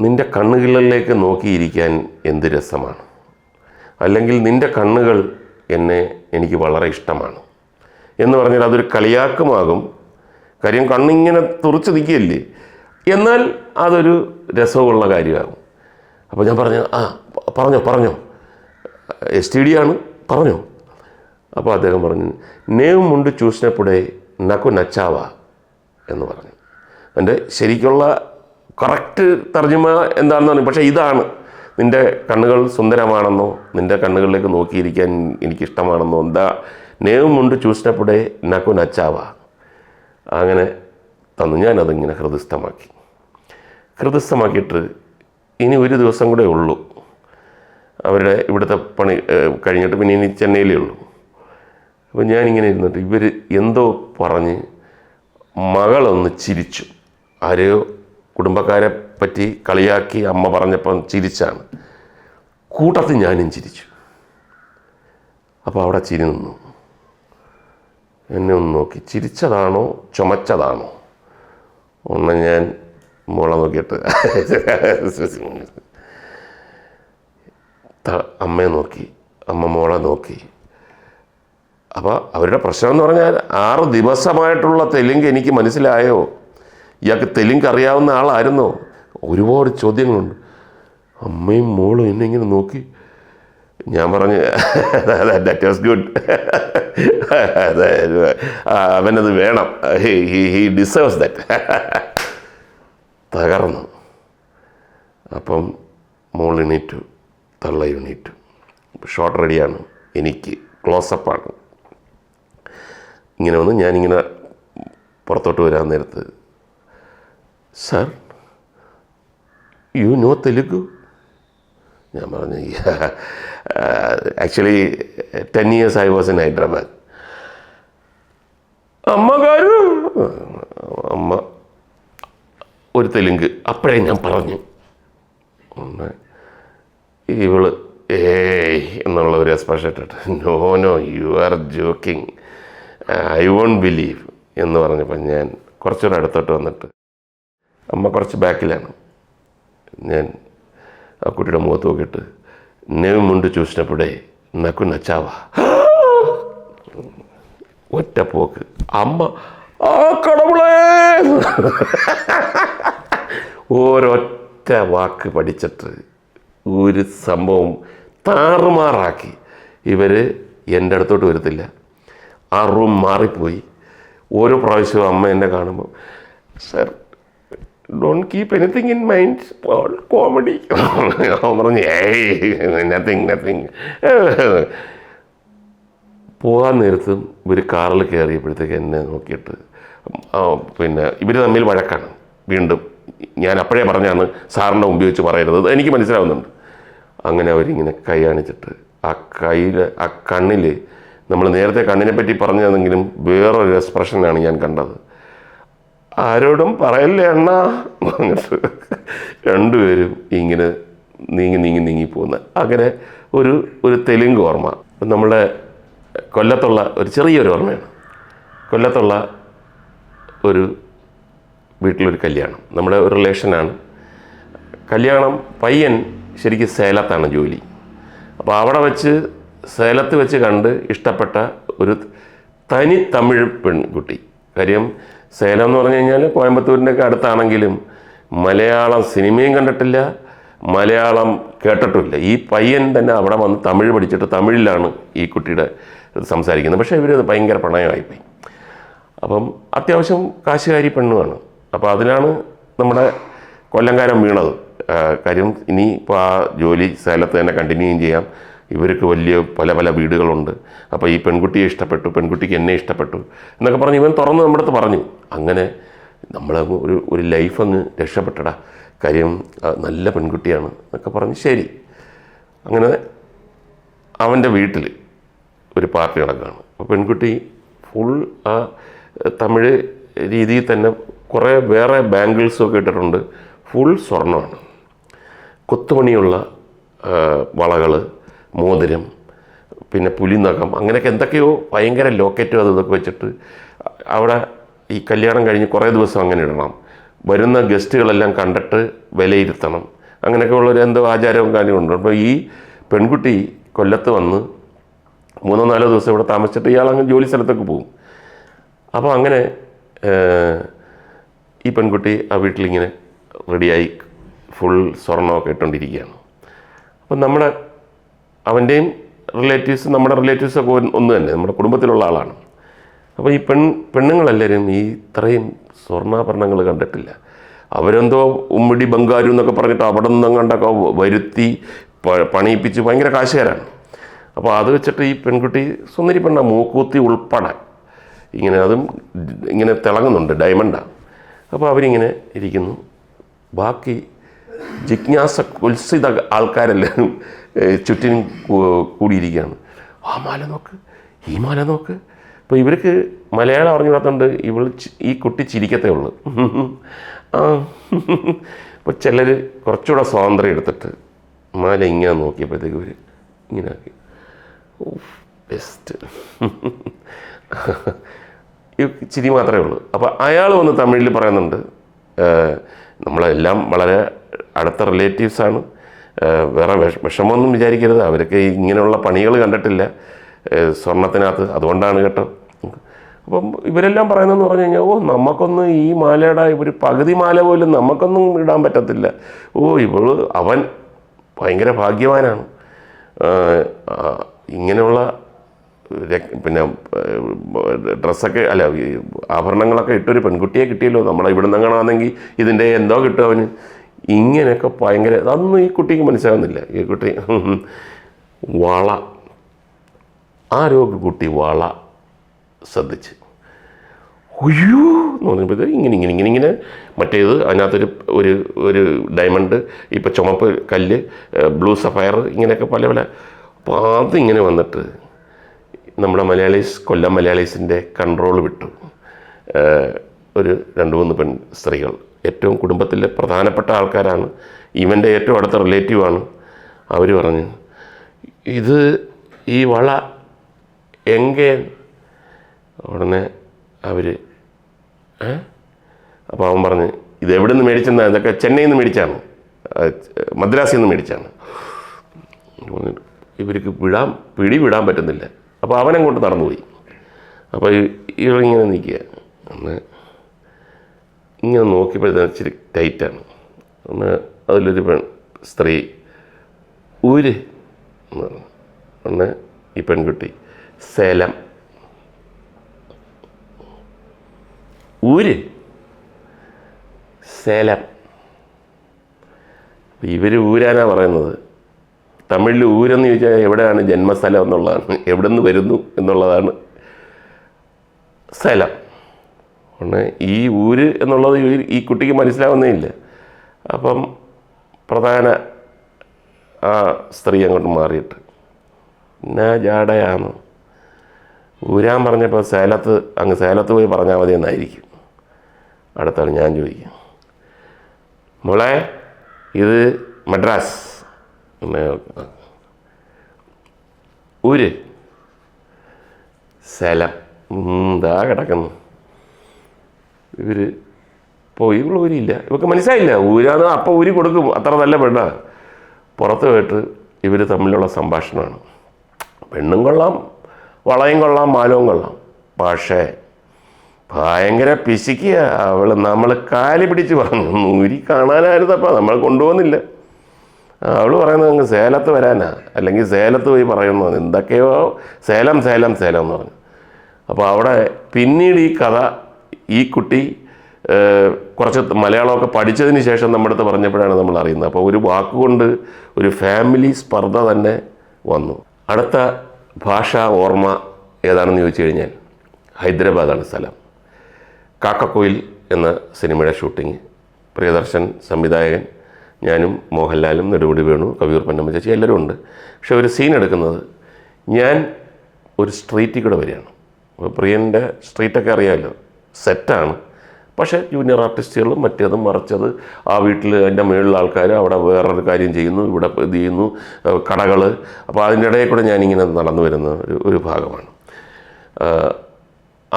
നിന്റെ കണ്ണുകളിലേക്ക് നോക്കിയിരിക്കാൻ എന്ത് രസമാണ്? അല്ലെങ്കിൽ നിന്റെ കണ്ണുകൾ എന്നെ എനിക്ക് വളരെ ഇഷ്ടമാണ്. എന്ന് പറഞ്ഞാൽ അതൊരു കളിയാക്കുമാകും. കാര്യം കണ്ണിങ്ങനെ തുറച്ചു നിൽക്കുകയല്ലേ? എന്നാൽ അതൊരു രസമുള്ള കാര്യമാകും. അപ്പോൾ ഞാൻ പറഞ്ഞു ആ പറഞ്ഞോ പറഞ്ഞോ. എസ് ടി ഡി ആണ് പറഞ്ഞോ. അപ്പോൾ അദ്ദേഹം പറഞ്ഞു നേവ് മുണ്ട് ചൂസിനപ്പുടെ നക്കു നച്ചാവ എന്ന് പറഞ്ഞു. എന്റെ ശരിക്കുള്ള കറക്റ്റ് തർജമ എന്താണെന്ന് പറഞ്ഞു പക്ഷേ ഇതാണ്. നിന്റെ കണ്ണുകൾ സുന്ദരമാണെന്നോ നിന്റെ കണ്ണുകളിലേക്ക് നോക്കിയിരിക്കാൻ എനിക്കിഷ്ടമാണെന്നോ എന്താ? നേവ് മുണ്ട് ചൂസിനപ്പുടെ നക്കു നച്ചാവ അങ്ങനെ തന്നു. ഞാനതിങ്ങനെ ഹൃദയസ്ഥമാക്കി. ഹൃദയസ്ഥമാക്കിയിട്ട് ഇനി ഒരു ദിവസം കൂടെ ഉള്ളൂ. അവരുടെ ഇവിടുത്തെ പണി കഴിഞ്ഞിട്ട് പിന്നെ ഇനി ചെന്നൈയിലേ ഉള്ളൂ. അപ്പോൾ ഞാനിങ്ങനെ ഇരുന്നിട്ട് ഇവർ എന്തോ പറഞ്ഞ് മകളൊന്ന് ചിരിച്ചു. ആരെയോ കുടുംബക്കാരെ പറ്റി കളിയാക്കി അമ്മ പറഞ്ഞപ്പം ചിരിച്ചാണ്. കൂട്ടത്തിൽ ഞാനും ചിരിച്ചു. അപ്പോൾ അവിടെ ചിരി നിന്നു. എന്നെ ഒന്ന് നോക്കി. ചിരിച്ചതാണോ? ചുമച്ചതാണോ? ഒന്ന് ഞാൻ മോളെ നോക്കിയിട്ട്. അമ്മയെ നോക്കി. അമ്മ മോളെ നോക്കി. അപ്പോൾ അവരുടെ പ്രശ്നം എന്ന് പറഞ്ഞാൽ ആറ് ദിവസമായിട്ടുള്ള തെലുങ്ക് എനിക്ക് മനസ്സിലായോ? ഇയാൾക്ക് തെലുങ്ക് അറിയാവുന്ന ആളായിരുന്നോ? ഒരുപാട് ചോദ്യങ്ങളുണ്ട്. അമ്മയും മോളും എന്നെ ഇങ്ങനെ നോക്കി. ഞാൻ പറഞ്ഞു ദാറ്റ് വാസ് ഗുഡ് അവനത് വേണം. ഹി ഡിസേർവ്സ് ദാറ്റ് തകർന്നു. അപ്പം മോൾ എണീറ്റു തള്ള എണീറ്റു ഷോർട്ട് റെഡിയാണ്. എനിക്ക് ക്ലോസപ്പാണ് ഇങ്ങനെ വന്ന് ഞാനിങ്ങനെ പുറത്തോട്ട് വരാൻ നേരത്ത് സർ യു നോ തെലുഗു? ഞാൻ പറഞ്ഞു actually ten years I was in Hyderabad അമ്മ കാരു? അമ്മ ഒരു തെലുങ്ക്. അപ്പോഴേ ഞാൻ പറഞ്ഞു. ഇവൾ ഏയ് എന്നുള്ള ഒരു എക്സ്പ്രഷൻ ഇട്ടിട്ട് no no you are joking I won't believe എന്ന് പറഞ്ഞപ്പോൾ ഞാൻ കുറച്ചുകൂടെ അടുത്തോട്ട് വന്നിട്ട് അമ്മ കുറച്ച് ബാക്കിലാണ്. ഞാൻ ആ കുട്ടിയുടെ മുഖത്ത് നോക്കിയിട്ട് നെവ് മുണ്ട് ചൂഷിനപ്പോഴേ നക്കു നച്ചാവാ. ഒറ്റപ്പോക്ക് അമ്മ ആ കടവളെ ഓരൊറ്റ വാക്ക് പഠിച്ചിട്ട് ഒരു സംഭവം താറുമാറാക്കി. ഇവർ എന്റെ അടുത്തോട്ട് വരത്തില്ല. ആ റൂം മാറിപ്പോയി. ഓരോ പ്രാവശ്യവും അമ്മ എന്നെ കാണുമ്പോൾ sir don't keep anything in mind all comedy പറഞ്ഞു ഏയ് നത്തിങ് നത്തിങ് പോകാൻ നേരത്തും ഇവർ കാറിൽ കയറിയപ്പോഴത്തേക്ക് എന്നെ നോക്കിയിട്ട് പിന്നെ ഇവർ തമ്മിൽ വഴക്കാണ്. വീണ്ടും ഞാൻ അപ്പോഴേ പറഞ്ഞാണ് സാറിന്റെ മുമ്പിൽ വെച്ച് പറയരുത്. എനിക്ക് മനസ്സിലാവുന്നുണ്ട്. അങ്ങനെ അവരിങ്ങനെ കൈ കാണിച്ചിട്ട് ആ കയ്യിൽ ആ കണ്ണിൽ നമ്മൾ നേരത്തെ കണ്ണിനെ പറ്റി പറഞ്ഞതെങ്കിലും വേറൊരു എക്സ്പ്രഷനാണ് ഞാൻ കണ്ടത്. ആരോടും പറയല്ലേ എണ്ണ പറഞ്ഞിട്ട് രണ്ടുപേരും ഇങ്ങനെ നീങ്ങി നീങ്ങി നീങ്ങി പോകുന്ന അങ്ങനെ ഒരു ഒരു തെലുങ്ക് ഓർമ്മ. നമ്മുടെ കൊല്ലത്തുള്ള ഒരു ചെറിയൊരു ഓർമ്മയാണ്. കൊല്ലത്തുള്ള ഒരു വീട്ടിലൊരു കല്യാണം. നമ്മുടെ ഒരു റിലേഷനാണ്. കല്യാണം പയ്യൻ ശരിക്കും സേലത്താണ് ജോലി. അപ്പോൾ അവിടെ വെച്ച് സേലത്ത് വെച്ച് കണ്ട് ഇഷ്ടപ്പെട്ട ഒരു തനി തമിഴ് പെൺകുട്ടി. കാര്യം സേലം എന്ന് പറഞ്ഞു കഴിഞ്ഞാൽ കോയമ്പത്തൂരിന്റെയൊക്കെ അടുത്താണെങ്കിലും മലയാളം സിനിമയും കണ്ടിട്ടില്ല മലയാളം കേട്ടിട്ടുമില്ല. ഈ പയ്യൻ തന്നെ അവിടെ വന്ന് തമിഴ് പഠിച്ചിട്ട് തമിഴിലാണ് ഈ കുട്ടിയുടെ സംസാരിക്കുന്നത്. പക്ഷേ ഇവർ ഭയങ്കര പ്രണയമായിപ്പോയി. അപ്പം അത്യാവശ്യം കാശുകാരി പെണ്ണുമാണ് അപ്പോൾ അതിനാണ് നമ്മുടെ കൊല്ലംകാരൻ വീണത്. കാര്യം ഇനി ഇപ്പോൾ ആ ജോലി സ്ഥലത്ത് തന്നെ കണ്ടിന്യൂ ചെയ്യാം ഇവർക്ക് വലിയ പല പല വീടുകളുണ്ട്. അപ്പോൾ ഈ പെൺകുട്ടിയെ ഇഷ്ടപ്പെട്ടു പെൺകുട്ടിക്ക് എന്നെ ഇഷ്ടപ്പെട്ടു എന്നൊക്കെ പറഞ്ഞ് ഇവൻ തുറന്ന് നമ്മുടെ അടുത്ത് പറഞ്ഞു. അങ്ങനെ നമ്മൾ ഒരു ഒരു ലൈഫ് അങ്ങ് രക്ഷപ്പെട്ടടാ. കാര്യം നല്ല പെൺകുട്ടിയാണ് എന്നൊക്കെ പറഞ്ഞ് ശരി. അങ്ങനെ അവന്റെ വീട്ടിൽ ഒരു പാർട്ടി നടക്കുകയാണ്. അപ്പോൾ പെൺകുട്ടി ഫുൾ ആ തമിഴ് രീതിയിൽ തന്നെ കുറേ വേറെ ബാംഗിൾസും ഒക്കെ ഇട്ടിട്ടുണ്ട്. ഫുൾ സ്വർണമാണ്. കൊത്തുപണിയുള്ള വളകൾ മോതിരം പിന്നെ പുലിനഖം അങ്ങനെയൊക്കെ എന്തൊക്കെയോ ഭയങ്കര ലോക്കറ്റും അത് ഇതൊക്കെ വെച്ചിട്ട് അവിടെ ഈ കല്യാണം കഴിഞ്ഞ് കുറേ ദിവസം അങ്ങനെ ഇടണം. വരുന്ന ഗസ്റ്റുകളെല്ലാം കണ്ടിട്ട് വിലയിരുത്തണം. അങ്ങനെയൊക്കെ ഉള്ളൊരു എന്തോ ആചാരവും കാര്യവും ഉണ്ട്. അപ്പോൾ ഈ പെൺകുട്ടി കൊല്ലത്ത് വന്ന് മൂന്നോ നാലോ ദിവസം ഇവിടെ താമസിച്ചിട്ട് ഇയാൾ അങ്ങ് ജോലി സ്ഥലത്തൊക്കെ പോകും. അപ്പോൾ അങ്ങനെ ഈ പെൺകുട്ടി ആ വീട്ടിലിങ്ങനെ റെഡിയായി ഫുൾ സ്വർണമൊക്കെ ഇട്ടുകൊണ്ടിരിക്കുകയാണ്. അപ്പം നമ്മുടെ അവന്റെയും റിലേറ്റീവ്സ് നമ്മുടെ റിലേറ്റീവ്സൊക്കെ ഒന്ന് തന്നെ നമ്മുടെ കുടുംബത്തിലുള്ള ആളാണ്. അപ്പോൾ ഈ പെൺ പെണ്ണുങ്ങളെല്ലാവരും ഈ ഇത്രയും സ്വർണാഭരണങ്ങൾ കണ്ടിട്ടില്ല. അവരെന്തോ ഉമ്മിടി ബംഗാരു എന്നൊക്കെ പറഞ്ഞിട്ട് അവിടെ നിന്നും കണ്ടൊക്കെ വരുത്തി പണിയിപ്പിച്ച് ഭയങ്കര കാശുകാരാണ്. അപ്പോൾ അത് വെച്ചിട്ട് ഈ പെൺകുട്ടി സുന്ദരി പെണ്ണ മൂക്കൂത്തി ഉൾപ്പെടെ ഇങ്ങനെ അതും ഇങ്ങനെ തിളങ്ങുന്നുണ്ട് ഡയമണ്ടാണ് അപ്പോൾ അവരിങ്ങനെ ഇരിക്കുന്നു. ബാക്കി ജിജ്ഞാസ കുൽസിത ആൾക്കാരെല്ലാവരും ചുറ്റിനും കൂടിയിരിക്കുകയാണ്. ആ മാല നോക്ക് ഈ മാല നോക്ക്. അപ്പോൾ ഇവർക്ക് മലയാളം അറിഞ്ഞുകൂടാത്തതുകൊണ്ട് ഇവൾ ഈ കുട്ടി ചിരിക്കത്തേ ഉള്ളൂ. ആ അപ്പോൾ ചിലർ കുറച്ചുകൂടെ സ്വാതന്ത്ര്യം എടുത്തിട്ട് മാല ഇങ്ങനെ നോക്കിയപ്പോഴത്തേക്ക് ഇവർ ഇങ്ങനെ ആക്കി. ബെസ്റ്റ് ചിരി മാത്രമേ ഉള്ളൂ. അപ്പോൾ അയാൾ വന്ന് തമിഴിൽ പറയുന്നുണ്ട് നമ്മളെല്ലാം വളരെ അടുത്ത റിലേറ്റീവ്സാണ് വേറെ വിഷ വിഷമമൊന്നും വിചാരിക്കരുത്. അവരൊക്കെ ഇങ്ങനെയുള്ള പണികൾ കണ്ടിട്ടില്ല. സ്വർണത്തിനകത്ത്. അതുകൊണ്ടാണ് കേട്ടോ. അപ്പം ഇവരെല്ലാം പറയുന്നതെന്ന് പറഞ്ഞു കഴിഞ്ഞാൽ ഓ നമുക്കൊന്നും ഈ മാലയുടെ ഒരു പകുതി മാല പോലും നമുക്കൊന്നും ഇടാൻ പറ്റത്തില്ല. ഓ ഇവൾ അവൻ ഭയങ്കര ഭാഗ്യവാനാണ്. ഇങ്ങനെയുള്ള പിന്നെ ഡ്രസ്സൊക്കെ അല്ല ആഭരണങ്ങളൊക്കെ ഇട്ടൊരു പെൺകുട്ടിയെ കിട്ടിയല്ലോ. നമ്മളെ ഇവിടെ നിന്നാണെങ്കിൽ ഇതിന്റെ എന്തോ കിട്ടും അവന്. ഇങ്ങനെയൊക്കെ ഭയങ്കര അതൊന്നും ഈ കുട്ടിക്ക് മനസ്സിലാകുന്നില്ല ഈ കുട്ടി വള. ആരോ ഒരു കുട്ടി വള ശ്രദ്ധിച്ച്. അയ്യോ എന്ന് പറഞ്ഞപ്പോഴത്തേക്ക് ഇങ്ങനെ ഇങ്ങനെ ഇങ്ങനെ ഇങ്ങനെ മറ്റേത് അതിനകത്തൊരു ഒരു ഒരു ഡയമണ്ട് ഇപ്പം ചുമപ്പ് കല്ല് ബ്ലൂ സഫയർ ഇങ്ങനെയൊക്കെ പല പല. അപ്പോൾ അതിങ്ങനെ വന്നിട്ട് നമ്മുടെ മലയാളീസ് കൊല്ലം മലയാളീസിന്റെ കൺട്രോൾ വിട്ടു. ഒരു രണ്ട് മൂന്ന് പെൺ സ്ത്രീകൾ. ഏറ്റവും കുടുംബത്തിലെ പ്രധാനപ്പെട്ട ആൾക്കാരാണ്. ഇവന്റെ ഏറ്റവും അടുത്ത റിലേറ്റീവാണ് അവർ പറഞ്ഞു ഇത് ഈ വള എങ്കേ ഉടനെ അവർ അപ്പോൾ അവൻ പറഞ്ഞ് ഇത് എവിടെ നിന്ന് മേടിച്ചെന്നാ? ഇതൊക്കെ ചെന്നൈയിൽ നിന്ന് മേടിച്ചാണ്. മദ്രാസിൽ നിന്ന് മേടിച്ചാണ്. ഇവർക്ക് വിടാൻ പിടി വിടാൻ പറ്റുന്നില്ല. അപ്പോൾ അവനങ്ങോട്ട് നടന്നുപോയി. അപ്പോൾ ഇവളിങ്ങനെ നിൽക്കുക. ഒന്ന് ഇങ്ങനെ നോക്കിയപ്പോഴത്തേന് ഇച്ചിരി ടൈറ്റാണ് ഒന്ന് അതിലൊരു പെൺ സ്ത്രീ ഊര് എന്ന് പറഞ്ഞു. ഒന്ന് ഈ പെൺകുട്ടി സേലം. ഊര്? സേലം. ഇവർ ഊരാനാണ് പറയുന്നത്. തമിഴിൽ ഊരെന്ന് ചോദിച്ചാൽ എവിടെയാണ് ജന്മസ്ഥലം എന്നുള്ളതാണ്. എവിടെ നിന്ന് വരുന്നു എന്നുള്ളതാണ് സ്ഥലം. ഒന്ന് ഈ ഊര് എന്നുള്ളത് ഈ- കുട്ടിക്ക് മനസ്സിലാവുന്നേ ഇല്ല അപ്പം പ്രധാന ആ സ്ത്രീ അങ്ങോട്ട് മാറിയിട്ട് എന്നാ ജാടയാണ്? ഊരാൻ പറഞ്ഞപ്പോൾ സേലത്ത് അങ്ങ് സേലത്ത് പോയി പറഞ്ഞാൽ മതി എന്നായിരിക്കും. അടുത്താണ് ഞാൻ ചോദിക്കും മോളെ ഇത് മദ്രാസ്. പിന്നെ സ്ഥലം എന്താ കിടക്കുന്നു. ഇവർ പോയി ഇവൾ ഊരിയില്ല. ഇവർക്ക് മനസ്സിലായില്ല. ഊരാന്ന് അപ്പം ഊരി കൊടുക്കും. അത്ര നല്ല പെണ്ണ. പുറത്ത് പോയിട്ട് ഇവർ തമ്മിലുള്ള സംഭാഷണമാണ്. പെണ്ണും കൊള്ളാം വളയും കൊള്ളാം മാലവും കൊള്ളാം. പക്ഷേ ഭയങ്കര പിശിക്കുക അവൾ നമ്മൾ കാലി പിടിച്ച് പറഞ്ഞു. ഊരി കാണാനായിരുന്നപ്പോൾ നമ്മൾ കൊണ്ടുപോകുന്നില്ല. അവൾ പറയുന്നത് അങ്ങ് സേലത്ത് വരാനാ. അല്ലെങ്കിൽ സേലത്ത് പോയി പറയുന്നു എന്തൊക്കെയോ സേലം സേലം സേലം എന്ന് പറഞ്ഞു. അപ്പോൾ അവിടെ പിന്നീട് ഈ കഥ ഈ കുട്ടി കുറച്ച് മലയാളമൊക്കെ പഠിച്ചതിന് ശേഷം നമ്മുടെ അടുത്ത് പറഞ്ഞപ്പോഴാണ് നമ്മൾ അറിയുന്നത്. അപ്പോൾ ഒരു വാക്കുകൊണ്ട് ഒരു ഫാമിലി സ്പർദ്ധ തന്നെ വന്നു. അടുത്ത ഭാഷാ ഓർമ്മ ഏതാണെന്ന് ചോദിച്ചു കഴിഞ്ഞാൽ ഹൈദരാബാദാണ് സ്ഥലം. കാക്കക്കോയിൽ എന്ന സിനിമയുടെ ഷൂട്ടിങ്. പ്രിയദർശൻ സംവിധായകൻ ഞാനും മോഹൻലാലും നെടുമുടി വേണു കവിയൂർ പൊന്നമ്മ ചേച്ചി എല്ലാവരും ഉണ്ട്. പക്ഷെ ഒരു സീൻ എടുക്കുന്നത് ഞാൻ ഒരു സ്ട്രീറ്റിൽ കൂടെ വരികയാണ്. അപ്പോൾ പ്രിയന്റെ സ്ട്രീറ്റൊക്കെ അറിയാമല്ലോ സെറ്റാണ് പക്ഷേ ജൂനിയർ ആർട്ടിസ്റ്റുകളും മറ്റേതും മറിച്ചത് ആ വീട്ടിൽ അതിന്റെ മുകളിലുള്ള ആൾക്കാർ അവിടെ വേറൊരു കാര്യം ചെയ്യുന്നു ഇവിടെ ഇത് ചെയ്യുന്നു കടകൾ അപ്പോൾ അതിന്റെ ഇടയിൽ കൂടെ ഞാനിങ്ങനെ നടന്നു വരുന്ന ഒരു ഒരു ഭാഗമാണ്.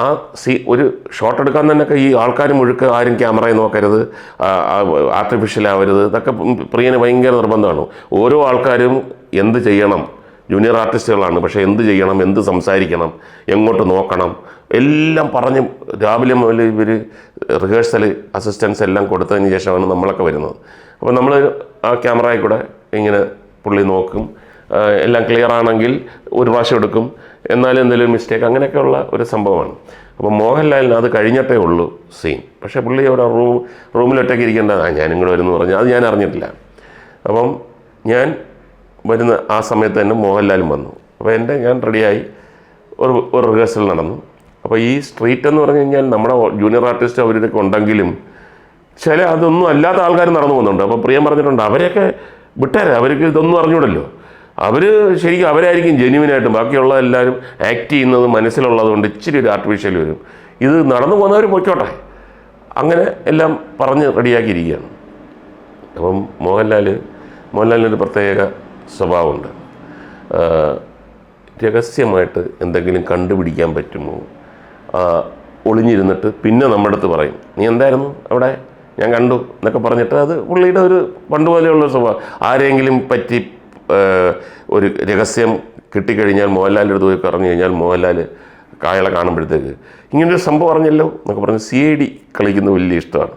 ആ സീ ഒരു ഷോട്ട് എടുക്കാൻ തന്നെയൊക്കെ ഈ ആൾക്കാർ മുഴുക്ക ആരും ക്യാമറയിൽ നോക്കരുത്. ആർട്ടിഫിഷ്യൽ ആവരുത്. ഇതൊക്കെ പ്രിയന് ഭയങ്കര നിർബന്ധമാണ്. ഓരോ ആൾക്കാരും എന്ത് ചെയ്യണം? ജൂനിയർ ആർട്ടിസ്റ്റുകളാണ് പക്ഷേ എന്ത് ചെയ്യണം? എന്ത് സംസാരിക്കണം? എങ്ങോട്ട് നോക്കണം? എല്ലാം പറഞ്ഞ് രാവിലെ മുതൽ ഇവർ റിഹേഴ്സൽ അസിസ്റ്റൻസ് എല്ലാം കൊടുത്തതിന് ശേഷമാണ് നമ്മളൊക്കെ വരുന്നത്. അപ്പോൾ നമ്മൾ ആ ക്യാമറയിൽ കൂടെ ഇങ്ങനെ പുള്ളി നോക്കും. എല്ലാം ക്ലിയർ ആണെങ്കിൽ ഒരു പ്രാവശ്യം എടുക്കും. എന്നാലും എന്തെങ്കിലും മിസ്റ്റേക്ക് അങ്ങനെയൊക്കെയുള്ള ഒരു സംഭവമാണ്. അപ്പോൾ മോഹൻലാലിന് അത് കഴിഞ്ഞിട്ടേ ഉള്ളൂ സീൻ പക്ഷേ പുള്ളി അവിടെ റൂം റൂമിലൊറ്റയ്ക്ക് ഇരിക്കേണ്ട ആ ഞാനും കൂടെ വരുന്നു പറഞ്ഞു. അത് ഞാൻ അറിഞ്ഞിട്ടില്ല. അപ്പം ഞാൻ വരുന്ന ആ സമയത്ത് തന്നെ മോഹൻലാലും വന്നു. അപ്പോൾ എന്റെ ഞാൻ റെഡിയായി ഒരു ഒരു റിഹേഴ്സൽ നടന്നു. അപ്പോൾ ഈ സ്ട്രീറ്റ് എന്ന് പറഞ്ഞു കഴിഞ്ഞാൽ നമ്മുടെ ജൂനിയർ ആർട്ടിസ്റ്റ് അവരൊക്കെ ഉണ്ടെങ്കിലും ചില അതൊന്നും അല്ലാത്ത ആൾക്കാർ നടന്നു പോകുന്നുണ്ട്. അപ്പോൾ പ്രിയം പറഞ്ഞിട്ടുണ്ട് അവരെയൊക്കെ വിട്ടേരെ. അവർക്ക് ഇതൊന്നും അറിഞ്ഞൂടല്ലോ. അവർ ശരിക്കും അവരായിരിക്കും ജെന്യുവിനായിട്ടും ബാക്കിയുള്ള എല്ലാവരും ആക്ട് ചെയ്യുന്നത് മനസ്സിലുള്ളത് കൊണ്ട് ഇച്ചിരി ഒരു ആർട്ടിഫിഷ്യൽ വരും. ഇത് നടന്നു പോകുന്നവർ പൊയ്ക്കോട്ടെ. അങ്ങനെ എല്ലാം പറഞ്ഞ് റെഡിയാക്കിയിരിക്കുകയാണ്. അപ്പം മോഹൻലാൽ മോഹൻലാലിനൊരു പ്രത്യേക സ്വഭാവമുണ്ട്. രഹസ്യമായിട്ട് എന്തെങ്കിലും കണ്ടുപിടിക്കാൻ പറ്റുമോ? ഒളിഞ്ഞിരുന്നിട്ട് പിന്നെ നമ്മുടെ അടുത്ത് പറയും നീ എന്തായിരുന്നു അവിടെ? ഞാൻ കണ്ടു എന്നൊക്കെ പറഞ്ഞിട്ട് അത് പുള്ളിയുടെ ഒരു പണ്ട് പോലെയുള്ള ഒരു സ്വഭാവം. ആരെങ്കിലും പറ്റി ഒരു രഹസ്യം കിട്ടിക്കഴിഞ്ഞാൽ മോഹൻലാലിന്റെ അടുത്ത് പോയി പറഞ്ഞു കഴിഞ്ഞാൽ മോഹൻലാൽ കായളെ കാണുമ്പോഴത്തേക്ക്. ഇങ്ങനൊരു സംഭവം അറിഞ്ഞല്ലോ എന്നൊക്കെ പറഞ്ഞ് സി ഐ ഡി കളിക്കുന്ന വലിയ ഇഷ്ടമാണ്.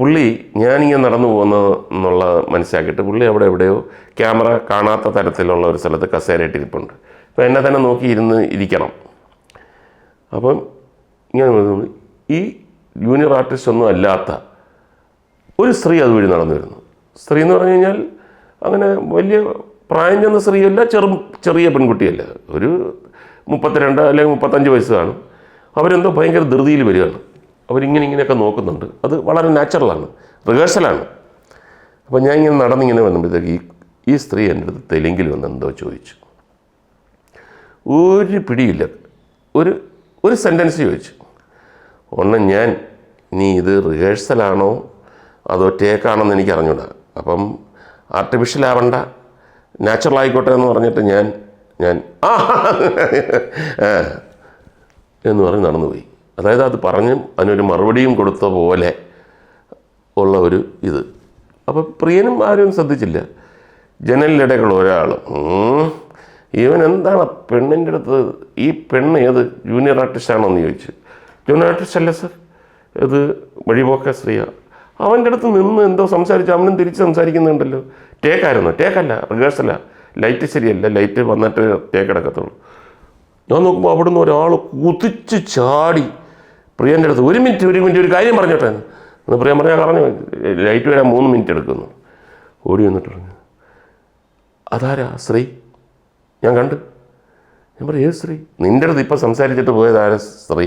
പുള്ളി ഞാനിങ്ങനെ നടന്നു പോകുന്നത് എന്നുള്ള മനസ്സിലാക്കിയിട്ട് പുള്ളി അവിടെ എവിടെയോ ക്യാമറ കാണാത്ത തരത്തിലുള്ള ഒരു സ്ഥലത്ത് കസേരയിട്ടിരിപ്പുണ്ട്. അപ്പോൾ എന്നെ തന്നെ നോക്കി ഇരുന്ന് ഇരിക്കണം. അപ്പം ഇങ്ങനെ ഈ ജൂനിയർ ആർട്ടിസ്റ്റ് ഒന്നും അല്ലാത്ത ഒരു സ്ത്രീ അതുവഴി നടന്നു വരുന്നു സ്ത്രീ എന്ന് പറഞ്ഞു കഴിഞ്ഞാൽ അങ്ങനെ വലിയ പ്രായം ചെന്ന സ്ത്രീയല്ല ചെറു ചെറിയ പെൺകുട്ടിയല്ല. ഒരു മുപ്പത്തിരണ്ട് അല്ലെങ്കിൽ മുപ്പത്തഞ്ച് വയസ്സ് കാണും അവരെന്തോ ഭയങ്കര ധൃതിയിൽ വരികയാണ്. അവരിങ്ങനെ ഇങ്ങനെയൊക്കെ നോക്കുന്നുണ്ട്. അത് വളരെ നാച്ചുറലാണ് റിഹേഴ്സലാണ് അപ്പോൾ ഞാൻ ഇങ്ങനെ നടന്നിങ്ങനെ വന്നപ്പോഴത്തേക്ക് ഈ ഈ സ്ത്രീ എന്റെ അടുത്ത് തെലുങ്കിൽ വന്ന് എന്തോ ചോദിച്ചു. ഒരു പിടിയില്ല. ഒരു ഒരു സെന്റൻസ് ചോദിച്ചു. ഒന്ന് ഞാൻ നീ ഇത് റിഹേഴ്സലാണോ അതോ ടേക്കാണോ എന്ന് എനിക്ക് അറിഞ്ഞൂടാ അപ്പം ആർട്ടിഫിഷ്യൽ ആവണ്ട. നാച്ചുറൽ ആയിക്കോട്ടെ എന്ന് പറഞ്ഞിട്ട് ഞാൻ ഞാൻ ആ എന്ന് പറഞ്ഞ് നടന്നുപോയി. അതായത് അത് പറഞ്ഞും അതിനൊരു മറുപടിയും കൊടുത്ത പോലെ ഉള്ള ഒരു ഇത്. അപ്പോൾ പ്രിയനും ആരും ശ്രദ്ധിച്ചില്ല. ജനലിനിടയ്ക്കുള്ള ഒരാൾ ഇവൻ എന്താണ് പെണ്ണിന്റെ അടുത്ത് ഈ പെണ്ണ് ഏത് ജൂനിയർ ആർട്ടിസ്റ്റ് ആണോ എന്ന് ചോദിച്ചു. ജൂനിയർ ആർട്ടിസ്റ്റ് അല്ല സർ ഇത് വഴിപോക്ക സ്ത്രീയാ അവന്റെ അടുത്ത് നിന്ന് എന്തോ സംസാരിച്ച് അവനും തിരിച്ച് സംസാരിക്കുന്നുണ്ടല്ലോ. ടേക്കായിരുന്നു ടേക്കല്ല റിഹേഴ്സല ലൈറ്റ് ശരിയല്ല. ലൈറ്റ് വന്നിട്ട് ടേക്ക് എടുക്കത്തുള്ളൂ. ഞാൻ നോക്കുമ്പോൾ അവിടുന്ന് ഒരാൾ കുതിച്ച് ചാടി പ്രിയന്റെ അടുത്ത് ഒരു മിനിറ്റ് ഒരു മിനിറ്റ് ഒരു കാര്യം പറഞ്ഞോട്ടെ എന്ന്. പ്രിയൻ പറഞ്ഞാൽ പറഞ്ഞു ലൈറ്റ് വരാൻ മൂന്ന് മിനിറ്റ് എടുക്കുന്നു. ഓടി വന്നിട്ട് പറഞ്ഞു അതാരാ സ്ത്രീ ഞാൻ കണ്ട്. ഞാൻ പറഞ്ഞു ഏത് സ്ത്രീ നിന്റെ അടുത്ത് ഇപ്പം സംസാരിച്ചിട്ട് പോയതാരാ സ്ത്രീ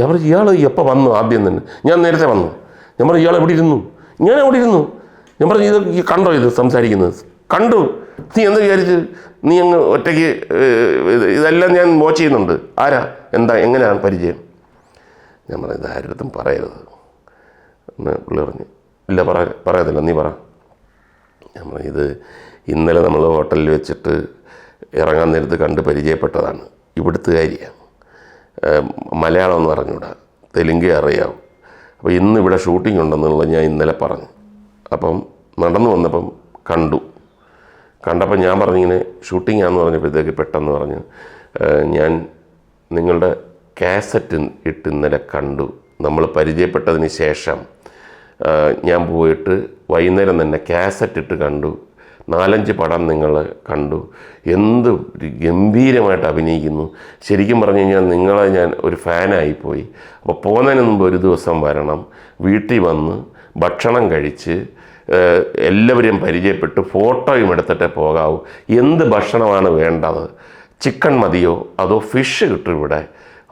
ഞാൻ പറഞ്ഞു ഇയാൾ എപ്പോൾ വന്നു? ആദ്യം തന്നെ. ഞാൻ നേരത്തെ വന്നു. ഞാൻ പറഞ്ഞു ഇയാൾ എവിടെ ഇരുന്നു? ഞാൻ എവിടെ ഇരുന്നു? ഞാൻ പറഞ്ഞു ഇത് കണ്ടോ ഇത് സംസാരിക്കുന്നത്? കണ്ടു. നീ എന്താ വിചാരിച്ച്? നീ അങ്ങ് ഒറ്റയ്ക്ക് ഇതെല്ലാം ഞാൻ വാച്ച് ചെയ്യുന്നുണ്ട്. ആരാ? എന്താ? എങ്ങനെയാണ് പരിചയം? ഞാൻ പറഞ്ഞു ഇത് ആരുടെ പറയരുത്. എന്ന് പുള്ളി പറഞ്ഞു ഇല്ല പറ പറയത്തില്ല നീ പറ. ഞാൻ പറഞ്ഞു ഇത് ഇന്നലെ നമ്മൾ ഹോട്ടലിൽ വെച്ചിട്ട് ഇറങ്ങാൻ നേരത്ത് കണ്ട് പരിചയപ്പെട്ടതാണ്. ഇവിടുത്തുകാരിയാണ്. മലയാളം എന്ന് പറഞ്ഞുകൂടാ. തെലുങ്ക് അറിയാവും. അപ്പോൾ ഇന്ന് ഇവിടെ ഷൂട്ടിംഗ് ഉണ്ടെന്നുള്ളത് ഞാൻ ഇന്നലെ പറഞ്ഞു. അപ്പം നടന്നു വന്നപ്പം കണ്ടു. കണ്ടപ്പോൾ ഞാൻ പറഞ്ഞിങ്ങനെ ഷൂട്ടിംഗ് ആണെന്ന് പറഞ്ഞപ്പോഴത്തേക്ക് പെട്ടെന്ന് പറഞ്ഞു ഞാൻ നിങ്ങളുടെ കാസറ്റ് ഇട്ട് ഇന്നലെ കണ്ടു. നമ്മൾ പരിചയപ്പെട്ടതിന് ശേഷം ഞാൻ പോയിട്ട് വൈകുന്നേരം തന്നെ കാസറ്റ് ഇട്ട് കണ്ടു. നാലഞ്ച് പടം നിങ്ങൾ കണ്ടു. എന്ത് ഗംഭീരമായിട്ട് അഭിനയിക്കുന്നു. ശരിക്കും പറഞ്ഞു കഴിഞ്ഞാൽ നിങ്ങളെ ഞാൻ ഒരു ഫാനായിപ്പോയി അപ്പോൾ പോകുന്നതിന് മുമ്പ് ഒരു ദിവസം വരണം. വീട്ടിൽ വന്ന് ഭക്ഷണം കഴിച്ച് എല്ലാവരെയും പരിചയപ്പെട്ട് ഫോട്ടോയും എടുത്തിട്ടേ പോകാവൂ. എന്ത് ഭക്ഷണമാണ് വേണ്ടത്? ചിക്കൻ മതിയോ? അതോ ഫിഷ് കിട്ടും ഇവിടെ?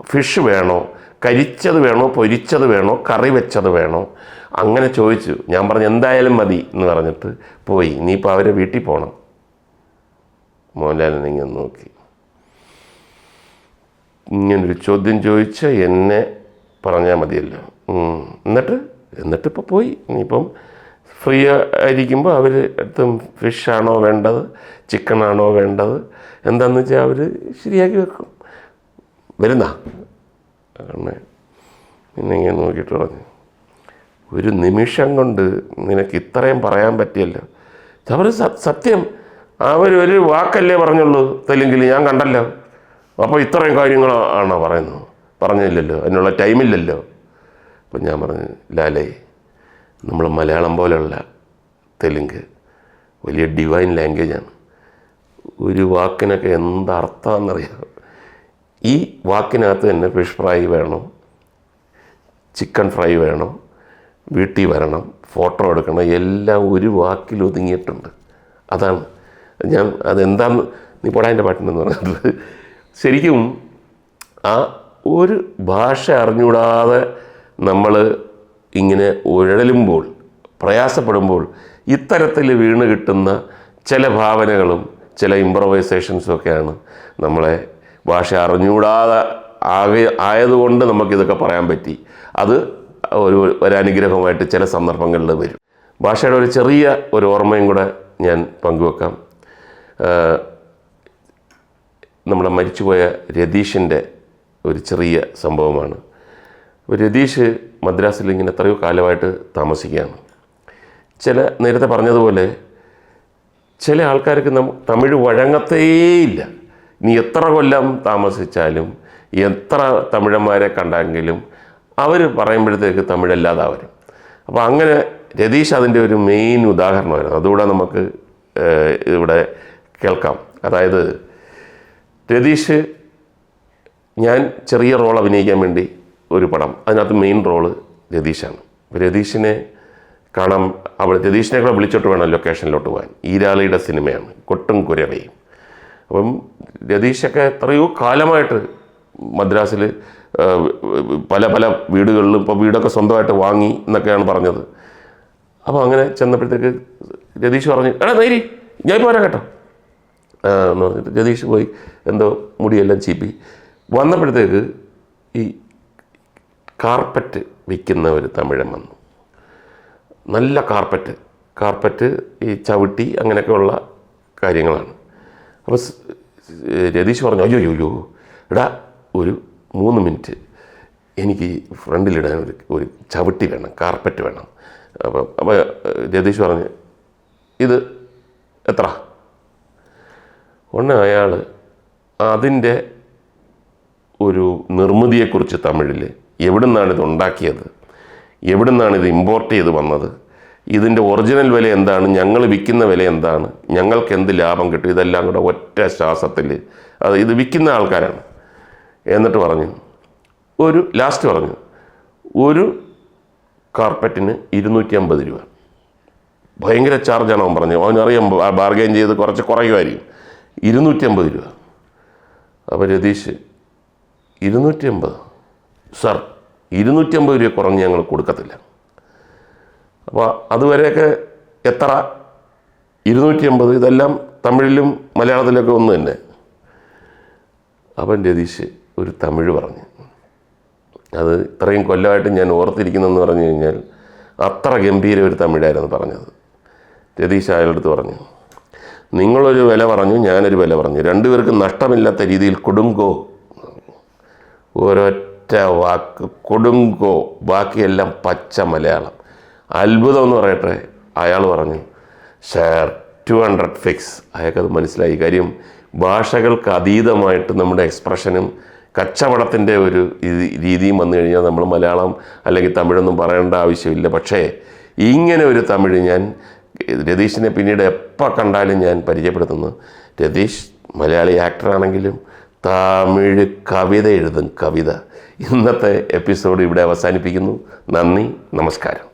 ഫിഷ് വേണോ? കരിച്ചത് വേണോ? പൊരിച്ചത് വേണോ? കറി വെച്ചത് വേണോ? അങ്ങനെ ചോദിച്ചു. ഞാൻ പറഞ്ഞു എന്തായാലും മതി എന്ന് പറഞ്ഞിട്ട് പോയി. ഇനിയിപ്പോൾ അവരെ വീട്ടിൽ പോകണം മോഹൻലാലിനെ ഇങ്ങനെ നോക്കി. ഇങ്ങനൊരു ചോദ്യം ചോദിച്ച എന്നെ പറഞ്ഞാൽ മതിയല്ലോ. എന്നിട്ട്? എന്നിട്ട് ഇപ്പോൾ പോയി. ഇനിയിപ്പം ഫ്രീ ആയിരിക്കുമ്പോൾ അവർ അടുത്തും ഫിഷാണോ വേണ്ടത്? ചിക്കനാണോ വേണ്ടത്? എന്താണെന്ന് വെച്ചാൽ അവർ ശരിയാക്കി വെക്കും. വരുന്ന? പിന്നെ ഇങ്ങനെ നോക്കിയിട്ട് പറഞ്ഞു. ഒരു നിമിഷം കൊണ്ട് നിനക്ക് ഇത്രയും പറയാൻ പറ്റിയല്ലോ. അവർ സത്യം അവർ ഒരു വാക്കല്ലേ പറഞ്ഞുള്ളൂ. തെലുങ്കിൽ ഞാൻ കണ്ടല്ലോ. അപ്പോൾ ഇത്രയും കാര്യങ്ങളാണോ പറയുന്നത്? പറഞ്ഞില്ലല്ലോ. അതിനുള്ള ടൈമില്ലല്ലോ. അപ്പം ഞാൻ പറഞ്ഞു ലാലേ നമ്മൾ മലയാളം പോലെയുള്ള തെലുങ്ക് വലിയ ഡിവൈൻ ലാംഗ്വേജാണ് ഒരു വാക്കിനൊക്കെ എന്തർത്ഥമാണെന്നറിയാം ഈ വാക്കിനകത്ത് തന്നെ ഫിഷ് ഫ്രൈ വേണം ചിക്കൻ ഫ്രൈ വേണം വീട്ടിൽ വരണം ഫോട്ടോ എടുക്കണം എല്ലാം ഒരു വാക്കിൽ ഒതുങ്ങിയിട്ടുണ്ട്. അതാണ്. ഞാൻ അതെന്താന്ന് നീ പോടാ എന്റെ പാട്ടിനെന്ന് പറഞ്ഞത്? ശരിക്കും ആ ഒരു ഭാഷ അറിഞ്ഞുകൂടാതെ നമ്മൾ ഇങ്ങനെ ഉഴലുമ്പോൾ പ്രയാസപ്പെടുമ്പോൾ ഇത്തരത്തിൽ വീണ് കിട്ടുന്ന ചില ഭാവനകളും ചില ഇമ്പ്രവൈസേഷൻസും ഒക്കെയാണ് നമ്മളെ ഭാഷ അറിഞ്ഞുകൂടാതെ ആകെ ആയതുകൊണ്ട് നമുക്കിതൊക്കെ പറയാൻ പറ്റി. അത് ഒരു ഒരനുഗ്രഹമായിട്ട് ചില സന്ദർഭങ്ങളിൽ വരും. ഭാഷയുടെ ഒരു ചെറിയ ഒരു ഓർമ്മയും കൂടെ ഞാൻ പങ്കുവെക്കാം. നമ്മുടെ മരിച്ചുപോയ രതീഷിന്റെ ഒരു ചെറിയ സംഭവമാണ്. രതീഷ് മദ്രാസിൽ ഇങ്ങനെ എത്രയോ കാലമായിട്ട് താമസിക്കുകയാണ്. ചില നേരത്തെ പറഞ്ഞതുപോലെ ചില ആൾക്കാർക്ക് നം തമിഴ് വഴങ്ങത്തേയില്ല. നീ എത്ര കൊല്ലം താമസിച്ചാലും എത്ര തമിഴന്മാരെ കണ്ടെങ്കിലും അവർ പറയുമ്പോഴത്തേക്ക് തമിഴല്ലാതെ വരും അപ്പോൾ അങ്ങനെ രതീഷ് അതിന്റെ ഒരു മെയിൻ ഉദാഹരണമായിരുന്നു. അതുകൂടെ നമുക്ക് ഇവിടെ കേൾക്കാം. അതായത് രതീഷ് ഞാൻ ചെറിയ റോൾ അഭിനയിക്കാൻ വേണ്ടി ഒരു പടം. അതിനകത്ത് മെയിൻ റോൾ രതീഷാണ്. രതീഷിനെ കാണാൻ അവിടെ രതീഷിനെ കൂടെ വിളിച്ചോട്ട് വേണം ലൊക്കേഷനിലോട്ട് പോകാൻ. ഈരാളിയുടെ സിനിമയാണ്. കൊട്ടും കുരവയും. അപ്പം രതീഷൊക്കെ എത്രയോ കാലമായിട്ട് മദ്രാസിൽ പല പല വീടുകളിലും ഇപ്പോൾ വീടൊക്കെ സ്വന്തമായിട്ട് വാങ്ങി എന്നൊക്കെയാണ് പറഞ്ഞത്. അപ്പോൾ അങ്ങനെ ചെന്നപ്പോഴത്തേക്ക് രതീഷ് പറഞ്ഞു എടാ നേരി ഞാൻ ഇപ്പോൾ വരാം കേട്ടോ. എന്ന് പറഞ്ഞിട്ട് രതീഷ് പോയി എന്തോ മുടിയെല്ലാം ചീപ്പി. വന്നപ്പോഴത്തേക്ക് ഈ കാർപ്പറ്റ് വിൽക്കുന്ന ഒരു തമിഴൻ വന്നു. നല്ല കാർപ്പറ്റ് കാർപ്പറ്റ് ഈ ചവിട്ടി അങ്ങനെയൊക്കെയുള്ള കാര്യങ്ങളാണ്. അപ്പോൾ രതീഷ് പറഞ്ഞു അയ്യോ അയ്യോ എടാ ഒരു മൂന്ന് മിനിറ്റ് എനിക്ക് ഫ്രണ്ടിലിടാൻ ഒരു ഒരു ചവിട്ടി വേണം കാർപ്പറ്റ് വേണം. അപ്പം അപ്പോൾ രതീഷ് പറഞ്ഞ് ഇത് എത്ര? ഒന്ന് അയാൾ അതിന്റെ ഒരു നിർമ്മിതിയെക്കുറിച്ച് തമിഴിൽ എവിടെ നിന്നാണ് ഇത് ഉണ്ടാക്കിയത്? എവിടെ നിന്നാണ് ഇത് ഇമ്പോർട്ട് ചെയ്ത് വന്നത്? ഇതിന്റെ ഒറിജിനൽ വില എന്താണ്? ഞങ്ങൾ വിൽക്കുന്ന വില എന്താണ്? ഞങ്ങൾക്ക് എന്ത് ലാഭം കിട്ടും? ഇതെല്ലാം കൂടെ ഒറ്റ ശ്വാസത്തിൽ അത് ഇത് വിൽക്കുന്ന ആൾക്കാരാണ്. എന്നിട്ട് പറഞ്ഞു ഒരു ലാസ്റ്റ് പറഞ്ഞു ഒരു കാർപ്പറ്റിന് ഇരുന്നൂറ്റി അമ്പത് രൂപ. ഭയങ്കര ചാർജാണ് അവൻ പറഞ്ഞത് അവനറിയാം ബാർഗെയിൻ ചെയ്ത് കുറച്ച് കുറയുമായിരിക്കും. ഇരുന്നൂറ്റി അമ്പത് രൂപ. അപ്പോൾ രതീഷ് ഇരുന്നൂറ്റി അമ്പത് സാർ ഇരുന്നൂറ്റി അമ്പത് രൂപ കുറഞ്ഞ് ഞങ്ങൾ കൊടുക്കത്തില്ല. അപ്പോൾ അതുവരെയൊക്കെ എത്ര? ഇരുന്നൂറ്റി അമ്പത് ഇതെല്ലാം തമിഴിലും മലയാളത്തിലൊക്കെ ഒന്ന് തന്നെ അവൻ രതീഷ് ഒരു തമിഴ് പറഞ്ഞു. അത് ഇത്രയും കൊല്ലമായിട്ട് ഞാൻ ഓർത്തിരിക്കുന്നതെന്ന് പറഞ്ഞു കഴിഞ്ഞാൽ അത്ര ഗംഭീര ഒരു തമിഴായിരുന്നു പറഞ്ഞത്. രതീഷ് അയാളടുത്ത് പറഞ്ഞു നിങ്ങളൊരു വില പറഞ്ഞു ഞാനൊരു വില പറഞ്ഞു. രണ്ടുപേർക്കും നഷ്ടമില്ലാത്ത രീതിയിൽ കൊടുങ്കോ? ഒരൊറ്റ വാക്ക് കൊടുങ്കോ. ബാക്കിയെല്ലാം പച്ച മലയാളം. അത്ഭുതം എന്ന് പറയട്ടെ അയാൾ പറഞ്ഞു ഷെയർ ടു ഹൺഡ്രഡ് ഫിക്സ്. അയാൾക്കത് മനസ്സിലായി. കാര്യം ഭാഷകൾക്ക് അതീതമായിട്ട് നമ്മുടെ എക്സ്പ്രഷനും കച്ചവടത്തിന്റെ ഒരു രീതിയും വന്നു കഴിഞ്ഞാൽ നമ്മൾ മലയാളം അല്ലെങ്കിൽ തമിഴൊന്നും പറയേണ്ട ആവശ്യമില്ല. പക്ഷേ ഇങ്ങനെ ഒരു തമിഴ് ഞാൻ രതീഷിനെ പിന്നീട് എപ്പോൾ കണ്ടാലും ഞാൻ പരിചയപ്പെടുത്തുന്നു. രതീഷ് മലയാളി ആക്ടറാണെങ്കിലും തമിഴ് കവിത എഴുതും കവിത. ഇന്നത്തെ എപ്പിസോഡ് ഇവിടെ അവസാനിപ്പിക്കുന്നു. നന്ദി നമസ്കാരം.